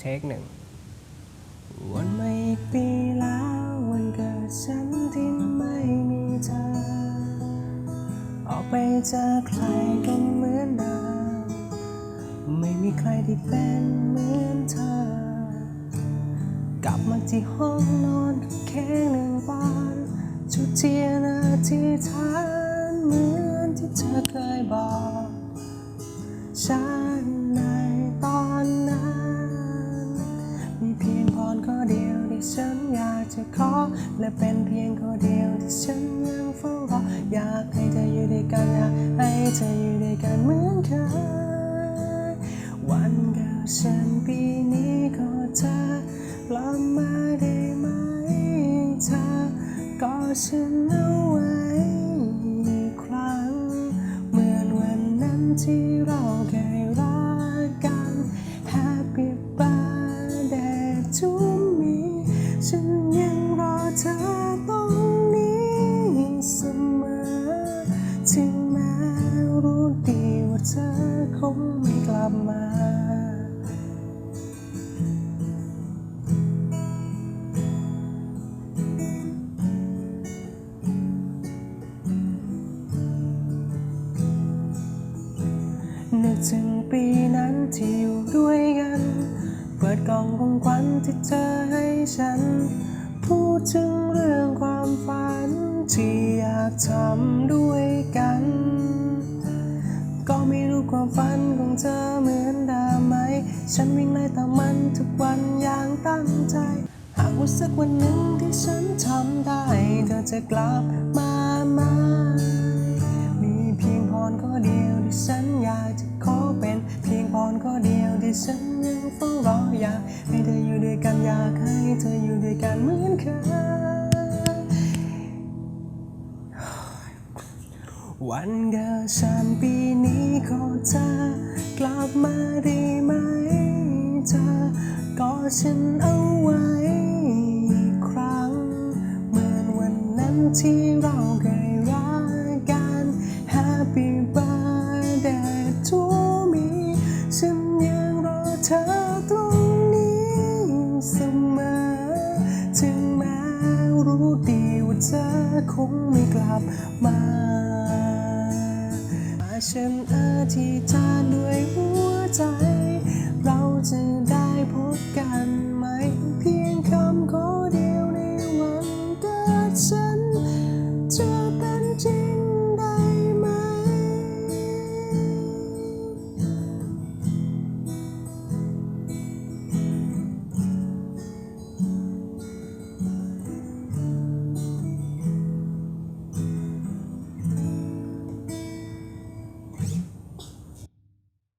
เทคหนึ่งวันไม่อีกปีแล้ววันเกิดฉันที่ไม่มีเธอ ออกไปเจอใครก็เหมือนเดิมไม่มีใครที่เป็นเหมือนเธอ กลับมาที่ห้องนอนแค่หนึ่งวันจุดเทียนอธิษฐานเหมือนที่เธอเคยบอกฉันนต จะขอ และเป็นเพียงคนเดียวที่ฉันยังเฝ้ารออยากให้เธออยู่ด้วยกันอยากให้เธออยู่ด้วยกันเหมือนเคยวันเกิดฉันปีนี้ขอเธอกลับมาได้ไหมเธอก็ฉัน มา นึกถึงปีนั้นที่อยู่ด้วยกัน เปิดกล่องของขวัญที่เธอให้ฉัน พูดถึงเรื่องความฝันที่อยากทำด้วย ความฝันของเธอเหมือนเดิมไหม ฉันวิ่งไล่ตามมันทุกวันอย่างตั้งใจ หากว่าสักวันหนึ่งที่ฉันทำได้ เธอจะกลับมาไหมมีเพียงพรข้อเดียวที่ฉันอยากจะขอเป็น เพียงพรข้อเดียวที่ฉันยังเฝ้ารออยากให้เธออยู่ด้วยกันอยากให้เธออยู่ด้วยกันเหมือนเคย วันเกิดฉันปีนี้ขอเธอกลับมาได้ไหมเธอก็ฉันเอาไว้อีกครั้ง เหมือนวันนั้นที่เราเคยรักกัน Happy birthday to me ฉันยังรอเธอตรงนี้เสมอ ถึงแม้รู้ดีว่าเธอคงไม่กลับมา ฉันอธิษฐานด้วยหัว